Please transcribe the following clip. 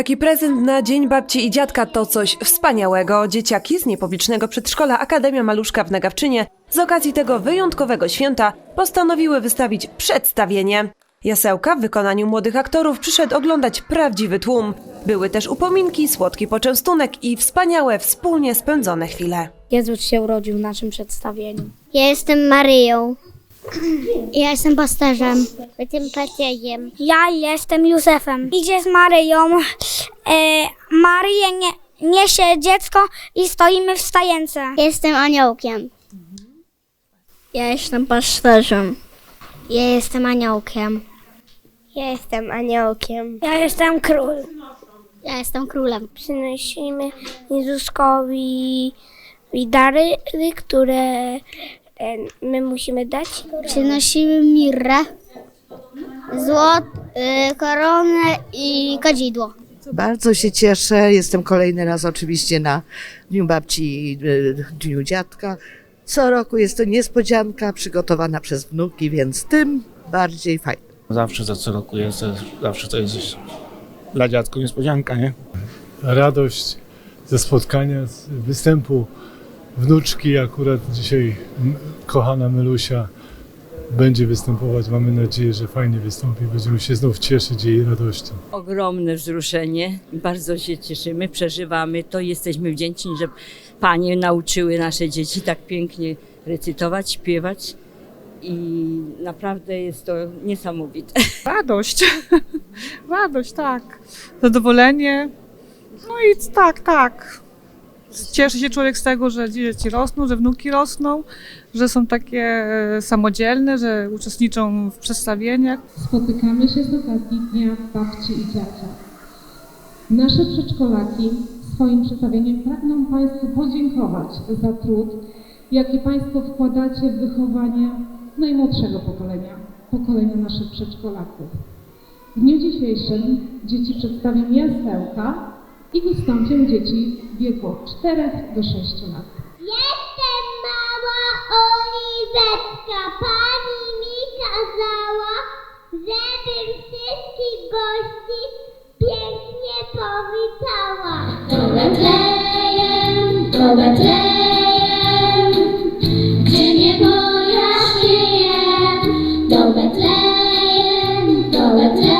Taki prezent na Dzień Babci i Dziadka to coś wspaniałego. Dzieciaki z niepublicznego przedszkola Akademia Maluszka w Nagawczynie z okazji tego wyjątkowego święta postanowiły wystawić przedstawienie. Jasełka w wykonaniu młodych aktorów przyszedł oglądać prawdziwy tłum. Były też upominki, słodki poczęstunek i wspaniałe wspólnie spędzone chwile. Jezus się urodził w naszym przedstawieniu. Ja jestem Maryją. Ja jestem pasterzem. Jestem pacieriem. Ja jestem Józefem. Idzie z Maryją. E, Maryję nie, niesie dziecko i stoimy w stajence. Jestem aniołkiem. Ja jestem pasterzem. Ja jestem aniołkiem. Ja jestem aniołkiem. Ja jestem król. Ja jestem królem. Przynosimy Jezuskowi dary, które my musimy dać. Przynosimy mirrę, złot, y, koronę i kadzidło. Bardzo się cieszę. Jestem kolejny raz oczywiście na Dniu Babci i y, Dniu Dziadka. Co roku jest to niespodzianka przygotowana przez wnuki, więc tym bardziej fajnie. Zawsze za co roku jest, zawsze to jest dla dziadków niespodzianka, nie? radość ze spotkania, z występu wnuczki. Akurat dzisiaj kochana Melusia będzie występować. Mamy nadzieję, że fajnie wystąpi. Będziemy się znów cieszyć jej radością. Ogromne wzruszenie, bardzo się cieszymy, przeżywamy to. Jesteśmy wdzięczni, że panie nauczyły nasze dzieci tak pięknie recytować, śpiewać i naprawdę jest to niesamowite. Radość. Radość, tak. Zadowolenie. No i tak, tak. Cieszy się człowiek z tego, że dzieci rosną, że wnuki rosną, że są takie e, samodzielne, że uczestniczą w przedstawieniach. Spotykamy się z okazji Dnia Babci i Dziadzia. Nasze przedszkolaki swoim przedstawieniem pragną Państwu podziękować za trud, jaki Państwo wkładacie w wychowanie najmłodszego pokolenia, pokolenia naszych przedszkolaków. W dniu dzisiejszym dzieci przedstawią jasełka i wystąpią dzieci w wieku od 4 do 6 lat. Jestem mała Oliwetka, pani mi kazała, żebym wszystkich gości pięknie powitała. Do Betlejem, do Betlejem, gdzie nie moja szyje, do Betlejem, do Betlejem.